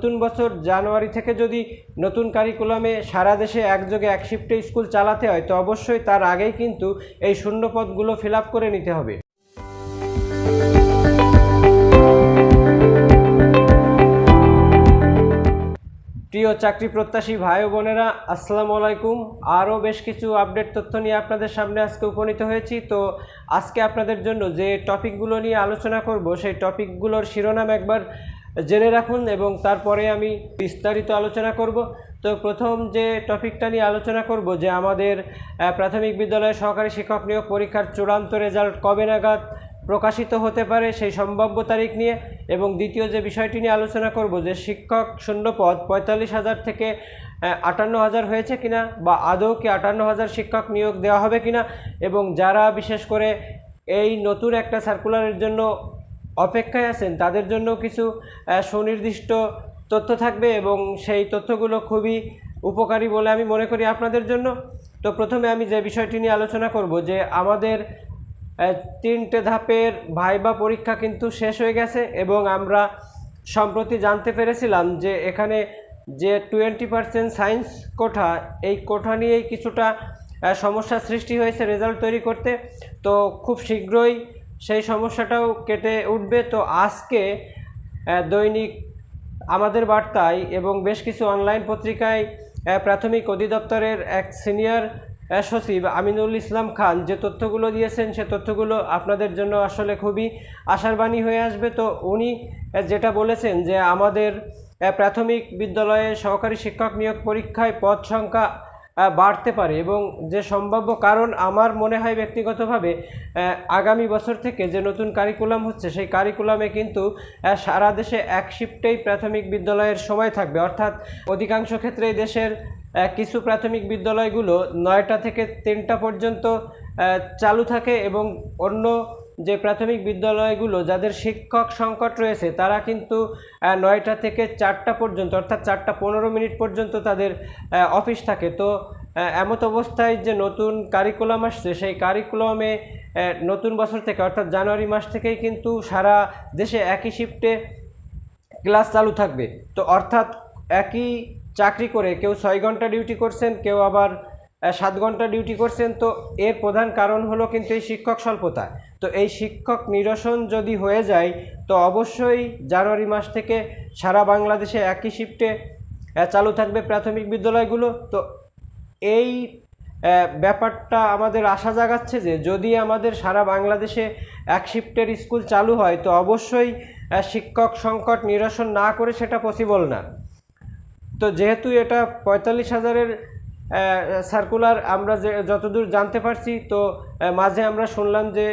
নতুন বছর জানুয়ারি থেকে যদি নতুন কারিকুলামে সারা দেশে একযোগে এক শিফটে স্কুল চালাতে হয়, তো অবশ্যই তার আগেই কিন্তু এই শূন্যপদগুলো ফিল আপ করে নিতে হবে। প্রিয় চাকরি প্রত্যাশী ভাই বোনেরা, আসসালামু আলাইকুম। আরও বেশ কিছু আপডেট তথ্য নিয়ে আপনাদের সামনে আজকে উপনীত হয়েছি। তো আজকে আপনাদের জন্য যে টপিকগুলো নিয়ে আলোচনা করব, সেই টপিকগুলোর শিরোনাম একবার জেনে রাখুন এবং তারপরে আমি বিস্তারিত আলোচনা করব। তো প্রথম যে টপিকটা নিয়ে আলোচনা করব যে আমাদের প্রাথমিক বিদ্যালয়ে সহকারী শিক্ষক নিয়োগ পরীক্ষার চূড়ান্ত রেজাল্ট কবে নাগাদ প্রকাশিত হতে পারে সেই সম্ভাব্য তারিখ নিয়ে এবং দ্বিতীয় যে বিষয়টি নিয়ে আলোচনা করব যে শিক্ষক শূন্যপদ পঁয়তাল্লিশ হাজার থেকে আটান্ন হাজার হয়েছে কিনা বা আদৌ কি আটান্ন হাজার শিক্ষক নিয়োগ দেওয়া হবে কিনা এবং যারা বিশেষ করে এই নতুন একটা সার্কুলারের জন্য অপেক্ষায় আছেন তাদের জন্য কিছু সুনির্দিষ্ট তথ্য থাকবে এবং সেই তথ্যগুলো খুবই উপকারী বলে আমি মনে করি আপনাদের জন্য। তো প্রথমে আমি যে বিষয়টি নিয়ে আলোচনা করব যে আমাদের তিনটে ধাপের ভাইবা পরীক্ষা কিন্তু শেষ হয়ে গেছে এবং আমরা সম্প্রতি জানতে পেরেছিলাম যে এখানে যে টোয়েন্টি পার্সেন্ট সায়েন্স কোঠা এই কোঠা নিয়েই কিছুটা আহ, সমস্যার সৃষ্টি হয়েছে রেজাল্ট তৈরি করতে। তো খুব শীঘ্রই সেই সমস্যাটাও কেটে উঠবে। তো আজকে দৈনিক আমাদের বার্তায় এবং বেশ কিছু অনলাইন পত্রিকায় প্রাথমিক অধিদপ্তরের এক সিনিয়র সচিব আমিনুল ইসলাম খান যে তথ্যগুলো দিয়েছেন, সে তথ্যগুলো আপনাদের জন্য আসলে খুবই আশার বাণী হয়ে আসবে। তো উনি যেটা বলেছেন যে আমাদের প্রাথমিক বিদ্যালয়ে সহকারী শিক্ষক নিয়োগ পরীক্ষায় পদ সংখ্যা বাড়তে পারে এবং যে সম্ভাব্য কারণ আমার মনে হয় ব্যক্তিগতভাবে আগামী বছর থেকে যে নতুন কারিকুলাম হচ্ছে, সেই কারিকুলামে কিন্তু সারা দেশে এক শিফটেই প্রাথমিক বিদ্যালয়ের সময় থাকবে। অর্থাৎ অধিকাংশ ক্ষেত্রেই দেশের কিছু প্রাথমিক বিদ্যালয়গুলো নয়টা থেকে তিনটা পর্যন্ত চালু থাকে এবং অন্য যে প্রাথমিক বিদ্যালয়গুলো যাদের শিক্ষক সংকট রয়েছে, তারা কিন্তু নয়টা থেকে চারটা পর্যন্ত, অর্থাৎ চারটা পনেরো মিনিট পর্যন্ত তাদের অফিস থাকে। তো এমত অবস্থায় যে নতুন কারিকুলাম আসছে, সেই কারিকুলামে নতুন বছর থেকে, অর্থাৎ জানুয়ারি মাস থেকেই কিন্তু সারা দেশে একই শিফটে ক্লাস চালু থাকবে। তো অর্থাৎ একই চাকরি করে কেউ ছয় ঘণ্টা ডিউটি করছেন, কেউ আবার সাত ঘণ্টা ডিউটি করছেন। তো এর প্রধান কারণ হলো কিন্তু এই শিক্ষক স্বল্পতা। তো এই শিক্ষক নিরসন যদি হয়ে যায়, তো অবশ্যই জানুয়ারি মাস থেকে সারা বাংলাদেশে একই শিফটে চালু থাকবে প্রাথমিক বিদ্যালয়গুলো। তো এই ব্যাপারটা আমাদের আশা জাগাচ্ছে যে যদি আমাদের সারা বাংলাদেশে এক শিফটের স্কুল চালু হয়, তো অবশ্যই শিক্ষক সংকট নিরসন না করে সেটা পসিবল না। তো যেহেতু এটা পঁয়তাল্লিশ হাজারের সার্কুলার আমরা যে যতদূর জানতে পারছি, তো মাঝে আমরা শুনলাম যে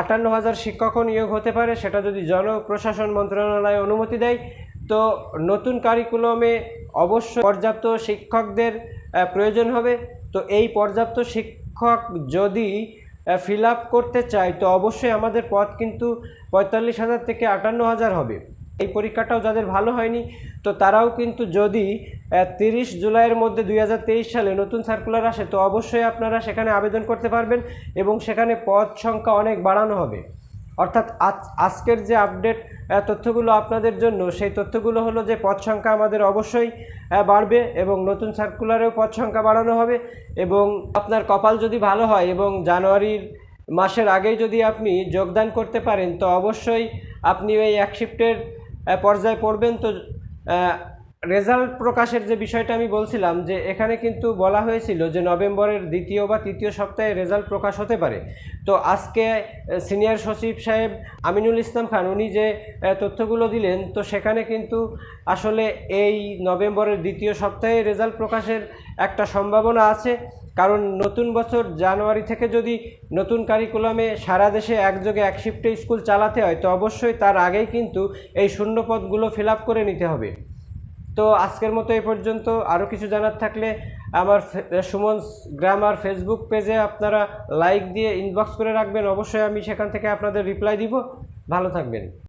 আটান্ন হাজার শিক্ষকও নিয়োগ হতে পারে, সেটা যদি জনপ্রশাসন মন্ত্রণালয় অনুমতি দেয়, তো নতুন কারিকুলামে অবশ্য পর্যাপ্ত শিক্ষকদের প্রয়োজন হবে। তো এই পর্যাপ্ত শিক্ষক যদি ফিল করতে চাই তো অবশ্যই আমাদের পথ কিন্তু পঁয়তাল্লিশ হাজার থেকে আটান্ন হাজার হবে। এই পরীক্ষাটাও যাদের ভালো হয়নি, তো তারাও কিন্তু যদি তিরিশ জুলাইয়ের মধ্যে দুই হাজার তেইশ সালে নতুন সার্কুলার আসে, তো অবশ্যই আপনারা সেখানে আবেদন করতে পারবেন এবং সেখানে পদ সংখ্যা অনেক বাড়ানো হবে। অর্থাৎ আজ, আজকের যে আপডেট তথ্যগুলো আপনাদের জন্য, সেই তথ্যগুলো হলো যে পদ সংখ্যা আমাদের অবশ্যই বাড়বে এবং নতুন সার্কুলারেও পদ সংখ্যা বাড়ানো হবে এবং আপনার কপাল যদি ভালো হয় এবং জানুয়ারির মাসের আগেই যদি আপনি যোগদান করতে পারেন, তো অবশ্যই আপনি ওই এক শিফটের পর্যায়ে পড়বেন তো রেজাল্ট প্রকাশের যে বিষয়টা আমি বলছিলাম, যে এখানে কিন্তু বলা হয়েছিল যে নভেম্বরের দ্বিতীয় বা তৃতীয় সপ্তাহে রেজাল্ট প্রকাশ হতে পারে। তো আজকে সিনিয়র সচিব সাহেব আমিনুল ইসলাম খান, উনি যে তথ্যগুলো দিলেন, তো সেখানে কিন্তু আসলে এই নভেম্বরের দ্বিতীয় সপ্তাহে রেজাল্ট প্রকাশের একটা সম্ভাবনা আছে। কারণ নতুন বছর জানুয়ারি থেকে যদি নতুন কারিকুলামে সারা দেশে একযোগে এক শিফটে স্কুল চালাতে হয়, তো অবশ্যই তার আগেই কিন্তু এই শূন্য পদগুলো ফিল করে নিতে হবে। তো আজকের মতো এই পর্যন্ত। আরও কিছু জানার থাকলে আমার সুমন গ্রাম আর ফেসবুক পেজে আপনারা লাইক দিয়ে ইনবক্স করে রাখবেন। অবশ্যই আমি সেখান থেকে আপনাদের রিপ্লাই দিব। ভালো থাকবেন।